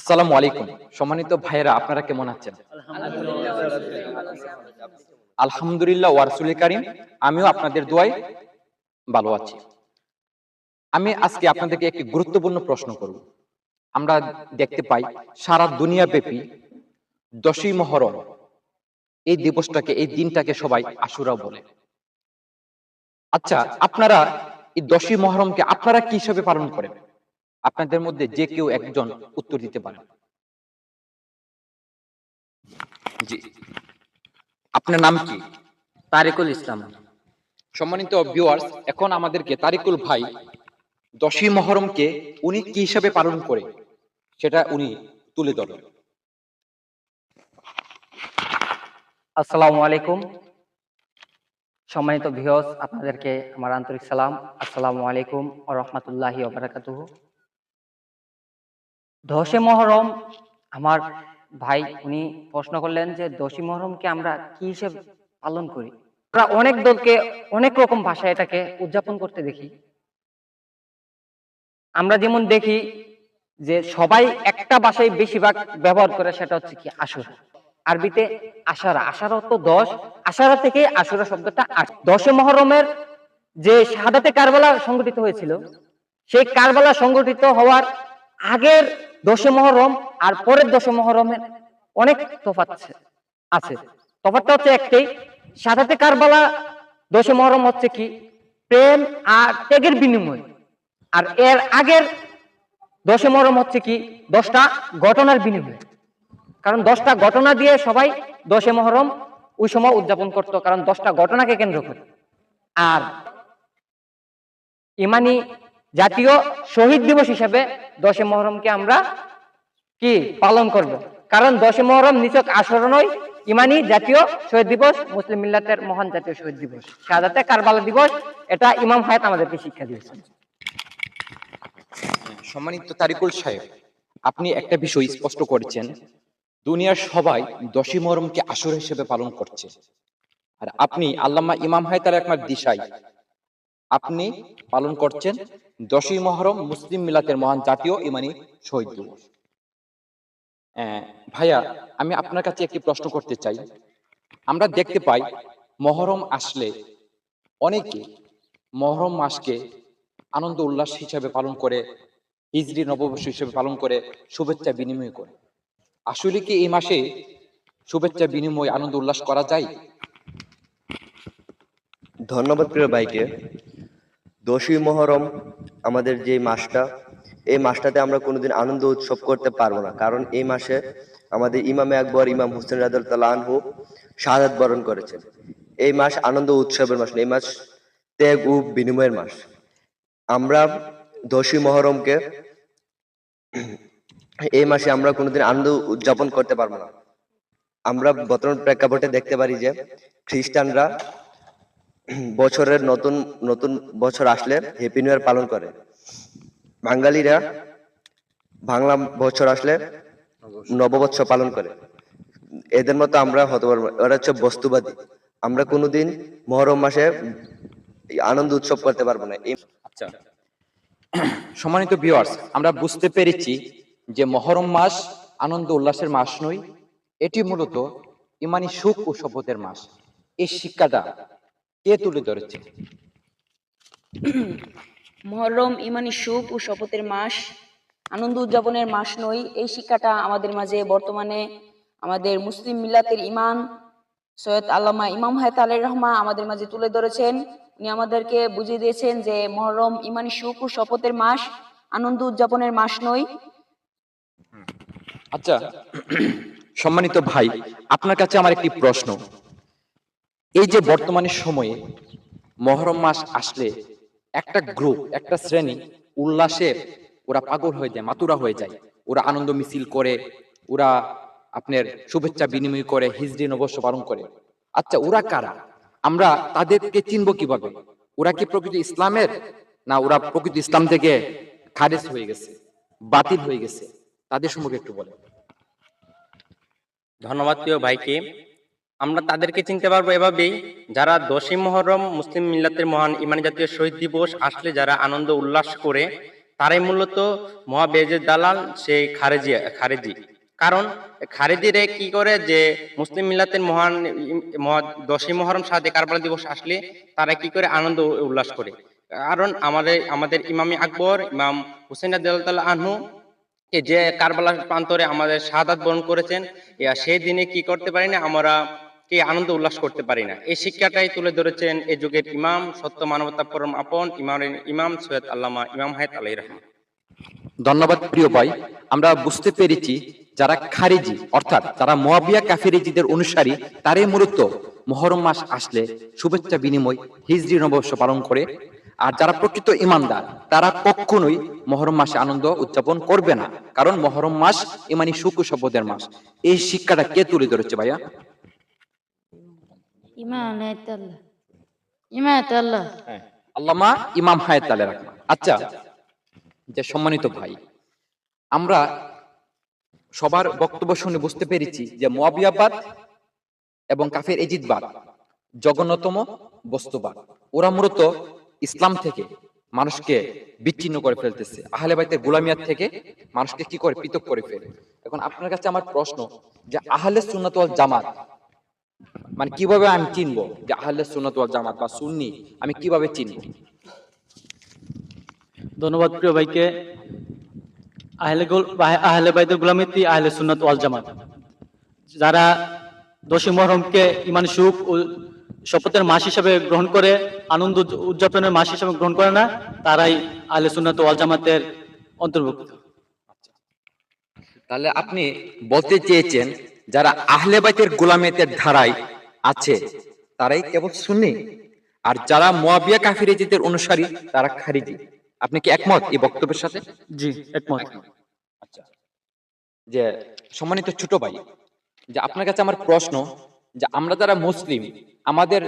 আসসালামু আলাইকুম। সম্মানিত ভাইয়েরা, আপনারা কেমন আছেন? আলহামদুলিল্লাহ ওয়ারসুল কারিম, আমিও আপনাদের দোয়ায় ভালো আছি। আমি আজকে আপনাদেরকে একটি গুরুত্বপূর্ণ প্রশ্ন করব। আমরা দেখতে পাই, সারা দুনিয়া ব্যাপী দশই মহরম এই দিবসটাকে, এই দিনটাকে সবাই আশুরা বলে। আচ্ছা আপনারা এই দশই মহরমকে আপনারা কি হিসাবে পালন করেন? আপনাদের মধ্যে যে কেউ একজন উত্তর দিতে পারেন জি। আপনার নাম কি? তারিকুল ইসলাম। সম্মানিত ভিউয়ার্স এখন আমাদেরকে তারিকুল ভাই দশই মহরমকে উনি কি হিসাবে পালন করে সেটা উনি তুলে ধরেন। আসসালামু আলাইকুম। সম্মানিত ভিউস আপনাদেরকে আমার আন্তরিক সালাম। আসসালামু আলাইকুম ও রহমতুল্লাহি ওবারাকাতুহ দশে মহরম। আমার ভাই, উনি প্রশ্ন করলেন যে দশই মহরমকে আমরা কি হিসেবে পালন করি? আমরা অনেক দলকে অনেক রকম ভাষায় এটাকে উদযাপন করতে দেখি। আমরা যেমন দেখি যে, সবাই একটা ভাষায় বেশিরভাগ ব্যবহার করে, সেটা হচ্ছে কি আসুরা আরবিতে আশারা। আশারা অর্থ দশ। আশারা থেকে আশুরা শব্দটা আস দশে মহরমের যে সাদাতে কারবালা সংগঠিত হয়েছিল, সেই কারবালা সংগঠিত হওয়ার আগের দশে মহরম আর পরের দশে মহরমের অনেক তফাৎ আছে। তফাৎটা হচ্ছে একটাই। শাহাদাতে কারবালা দশে মহরম হচ্ছে কি? প্রেম আর ত্যাগের বিনিময়। আর এর আগের দশে মহরম হচ্ছে কি? দশটা ঘটনার বিনিময়। কারণ দশটা ঘটনা দিয়ে সবাই দশে মহরম ওই সময় উদযাপন করতো, কারণ দশটা ঘটনাকে কেন্দ্র করে। আর ইমানি জাতীয় শহীদ দিবস হিসেবে দশে মহরমকে আমরা কি পালন করব? কারণ দশে মহরম নিচক আসর নয় ইমানি জাতীয় শহীদ দিবস, মুসলিম মিল্লাতের মহান জাতীয় শহীদ দিবস। শাহাদাতে কারবালা দিবস, এটা ইমাম হায়াত আমাদেরকে শিক্ষা দিয়েছে সম্মানিত তারিকুল সাহেব, আপনি একটা বিষয় স্পষ্ট করেছেন। দুনিয়ার সবাই দশই মহরমকে আসর হিসেবে পালন করছে। আর আপনি আল্লামা ইমাম হায়তার একমাত্র দিশাই আপনি পালন করছেন দশই মহরম মুসলিম মিলাতের মহান জাতীয় ইমানি শহীদ দিবস। ভাইয়া, আমি আপনার কাছে একটি প্রশ্ন করতে চাই। আমরা দেখতে পাই মহরম আসলে অনেকে মহরম মাসকে আনন্দ উল্লাস হিসাবে পালন করে, হিজরি নববর্ষ হিসেবে পালন করে, শুভেচ্ছা বিনিময় করে। আসলে কি এই মাসে শুভেচ্ছা বিনিময়, আনন্দ উল্লাস করা যায়? ধন্যবাদ প্রিয় ভাইকে। দশই মহরম আমাদের যে মাসটা, এই মাসটাতে আমরা কোনোদিন আনন্দ উৎসব করতে পারব না। কারণ এই মাসে আমাদের ইমামে আকবর, ইমাম হোসেন রাদুল্লাহ আনহু শাহাদ বরণ করেছেন। এই মাস আনন্দ উৎসবের মাস এই মাস ত্যাগ ও বিনিময়ের মাস। আমরা দশই মহরমকে এই মাসে আমরা কোনোদিন আনন্দ উদযাপন করতে পারব না। আমরা বর্তমান প্রেক্ষাপটে দেখতে পারি যে খ্রিস্টানরা বছরের নতুন নতুন বছর আসলে হ্যাপি নিউ ইয়ার পালন করে। বাঙালিরা বাংলা বছর আসলে নববৎসর পালন করে। এদের মতো আমরা হতে পারব। ওরা হচ্ছে বস্তুবাদী। আমরা কোনোদিন মহরম মাসে আনন্দ উৎসব করতে পারব না। আচ্ছা। সম্মানিত ভিউয়ার্স আমরা বুঝতে পেরেছি যে মহরম মাস আনন্দ উল্লাসের মাস নয়। এটি মূলত ইমানি সুখ ও শপথের মাস। এই শিক্ষাটা কে তুলে ধরেছে। মহরম ইমানি সুখ ও শপথের মাস আনন্দ উদযাপনের মাস নয়। এই শিক্ষাটা আমাদের মাঝে বর্তমানে আমাদের মুসলিম মিল্লাতের ইমান সৈয়দ আল্লামা ইমাম হায়াত আলাই রহমা আমাদের মাঝে তুলে ধরেছেন। উনি আমাদেরকে বুঝিয়ে দিয়েছেন যে মহরম ইমানি সুখ ও শপথের মাস আনন্দ উদযাপনের মাস নয়। আচ্ছা সম্মানিত ভাই আপনার কাছে আমার একটি প্রশ্ন। এই যে বর্তমানে সময়ে মহরম মাস আসলে একটা গ্রুপ একটা শ্রেণি উল্লাসে ওরা পাগল হয়ে যায়, মাতুরা হয়ে যায়। ওরা আনন্দ মিছিল করে, ওরা আপনার শুভেচ্ছা বিনিময় করে হিজড়ি নবর্ষ পালন করে। আচ্ছা ওরা কারা? আমরা তাদেরকে চিনবো কীভাবে? ওরা কি প্রকৃত ইসলামের? না, ওরা প্রকৃত ইসলাম থেকে খারেজ হয়ে গেছে, বাতিল হয়ে গেছে? তাদের সম্পর্কে একটু বলেন। ধন্যবাদ প্রিয় ভাইকে। আমরা তাদেরকে চিনতে পারব এভাবেই, যারা দশই মহরম, মুসলিম মিল্লাতের মহান ইমানি জাতীয় শহীদ দিবস আসলে যারা আনন্দ উল্লাস করে, তারাই মূলত মহাবেজের দালাল সেই খারেজি খারেজি। কারণ খারেজিরে কি করে যে মুসলিম মিল্লাতের মহান দশই মহরম সাথে কারবালা দিবস আসলে তারা কি করে আনন্দ উল্লাস করে? কারণ আমাদের আমাদের ইমামি আকবর, ইমাম হুসেন আনহু যে কারবালার প্রান্তরে আমাদের শাহাদাত বরণ করেছেন সেই দিনে কি করতে পারি না আমরা কি আনন্দ উল্লাস করতে পারি না। এই শিক্ষাটাই তুলে ধরেছেন এই যুগের ইমাম, সত্য মানবতা পরম আপন ইমাম ইমাম সৈয়দ আল্লামা ইমাম হায়াত আলাই রহমান। ধন্যবাদ প্রিয় ভাই। আমরা বুঝতে পেরেছি যারা খারিজি, অর্থাৎ যারা মোয়াবিয়া কাফিরিজিদের অনুসারী, তারাই মূলত মহরম মাস আসলে শুভেচ্ছা বিনিময় হিজরি নববর্ষ পালন করে। আর যারা প্রকৃত ইমানদার, তারা কখনোই মহরম মাসে আনন্দ উদযাপন করবে না। কারণ মহরম মাস ইমানি সুখ শপথের মাস। এই শিক্ষাটা কে তুলে ধরেছে ভাইয়া? রাহমান আচ্ছা যে সম্মানিত ভাই, আমরা সবার বক্তব্য শুনে বুঝতে পেরেছি যে মোয়াবিয়াবাদ এবং কাফের এজিদবাদ জঘন্যতম বস্তুবাদ ওরা মূলত ইসলাম থেকে মানুষকে বিচ্ছিন্ন করে ফেলতেছে। আহলে বাইতের গোলামিয়াত থেকে মানুষকে কি করে পৃথক করে ফেলে? এখন আপনার কাছে আমার প্রশ্ন যে আহলে সুন্নাত জামাত মানে কীভাবে আমি চিনবো? যে আহলে সুন্নাত ওয়াল জামাত বা সুন্নি আমি কীভাবে চিনবো? ধন্যবাদ প্রিয় ভাইকে। আহলে আহলে বাইদের গুলামিতি আহলে সুন্নাত ওয়াল জামাত। যারা দশী মহরমকে ইমান সুখ ও শপথের মাস হিসাবে গ্রহণ করে আনন্দ উদযাপনের মাস হিসাবে গ্রহণ করে না তারাই আহলে সুন্নাত ওয়াল জামাতের অন্তর্ভুক্ত। তাহলে আপনি বলতে চেয়েছেন যারা আহলে বাইতের গোলামিয়াতের ধারায় আছে তারাই কেবল সুন্নি। আর যারা মোয়াবিয়া কাফিরিজিদের অনুসারী তারা খারিজি। আপনি কি একমত এই বক্তব্যের সাথে? জি একমত। আচ্ছা। যে সম্মানিত ছোট ভাই যে আপনার কাছে আমার প্রশ্ন যে আমরা যারা মুসলিম আমাদের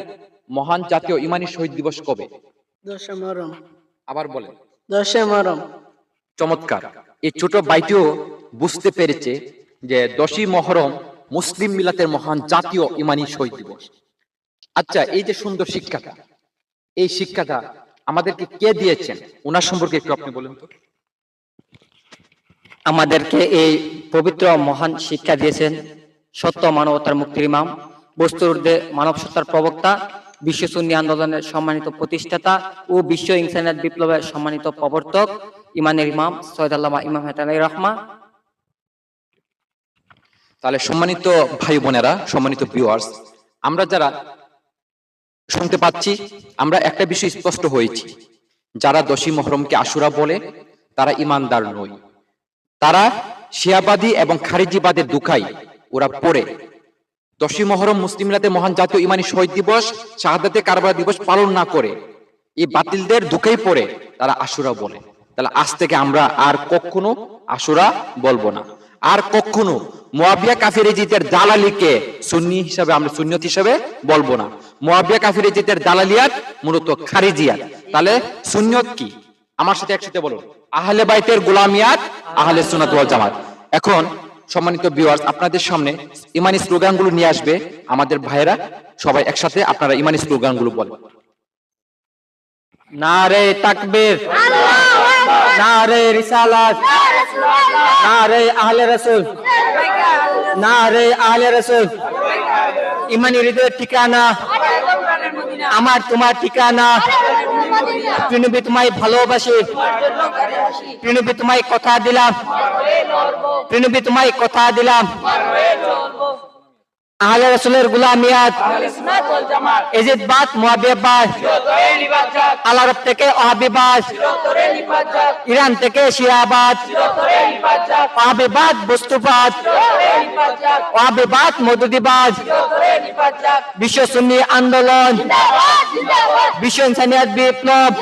মহান জাতীয় ইমানি শহীদ দিবস কবে? দশে মরম আবার বলেন। দশে মরম চমৎকার। এই ছোট ভাইটিও বুঝতে পেরেছে যে দশই মহরম মুসলিম মিলাতের মহান জাতীয় ইমানি শহীদ দিবস। আচ্ছা এই যে সুন্দর শিক্ষাটা, এই শিক্ষাটা আমাদেরকে কে দিয়েছেন? ওনার সম্পর্কে একটু আপনি বলেন তো। আমাদেরকে এই পবিত্র মহান শিক্ষা দিয়েছেন সত্য মানবতার মুক্তির ইমাম, বস্তুর মানব সত্তার প্রবক্তা, বিশ্ব সুন্নি আন্দোলনের সম্মানিত প্রতিষ্ঠাতা ও বিশ্ব ইনসানিয়াত বিপ্লবের সম্মানিত প্রবর্তক, ইমানের ইমাম সৈয়দ আল্লামা ইমাম হেতালাই রহমা তাহলে সম্মানিত ভাই বোনেরা, সম্মানিত ভিউয়ার্স আমরা যারা শুনতে পাচ্ছি, আমরা একটা বিষয় স্পষ্ট হয়েছি। যারা দশী মহরমকে আশুরা বলে, তারা ইমানদার নয়। তারা শিয়াবাদী এবং খারিজিবাদের দুখাই, ওরা পড়ে। দশী মহরম মুসলিমরাতে মহান জাতীয় ইমানি শহীদ দিবস, শাহাদাতে কারবার দিবস পালন না করে, এই বাতিলদের দুঃখেই পড়ে, তারা আশুরা বলে। তাহলে আজ থেকে আমরা আর কখনো আশুরা বলব না। আর কখনো মোয়াবিয়া কাফিরেজিতের দালালিকে সুন্নি হিসাবে আমরা সুন্নত হিসাবে বলব না। মোয়াবিয়া কাফিরেজিতের দালালিয়াত মূলত খারিজিয়াত। তাহলে সুন্নত কি? আমার সাথে একসাথে বলুন। আহলে বাইতের গোলামিয়াত আহলে সুন্নাত ওয়াল জামাত। এখন সম্মানিত ভিউয়ার্স আপনাদের সামনে ইমানি স্লোগানগুলো নিয়ে আসবে আমাদের ভাইয়েরা। সবাই একসাথে আপনারা ইমানি স্লোগানগুলো বলেন। নারে তাকবীর। নারে রিসালাত। নারে আহলে রাসূল। নারে আহলে রাসূল। ইমানি হৃদয়ের ঠিকানা। আমার তোমার ঠিকানা। প্রণবী তোমায় ভালোবাসি। প্রণবী তোমায় কথা দিলাম। প্রণবী তোমায় কথা দিলাম। আহলে রাসূলের গুলামিয়াত এজিদবাদ মুয়াবিয়াবাদ আল আরব থেকে ওহাবিবাদ ইরান থেকে শিয়াবাদ ওহাবিবাদ বস্তুবাদ ওহাবিবাদ মধুদিবাদ বিশ্ব সুন্নি আন্দোলন। বিশ্ব ইনসানিয়াত বিপ্লব।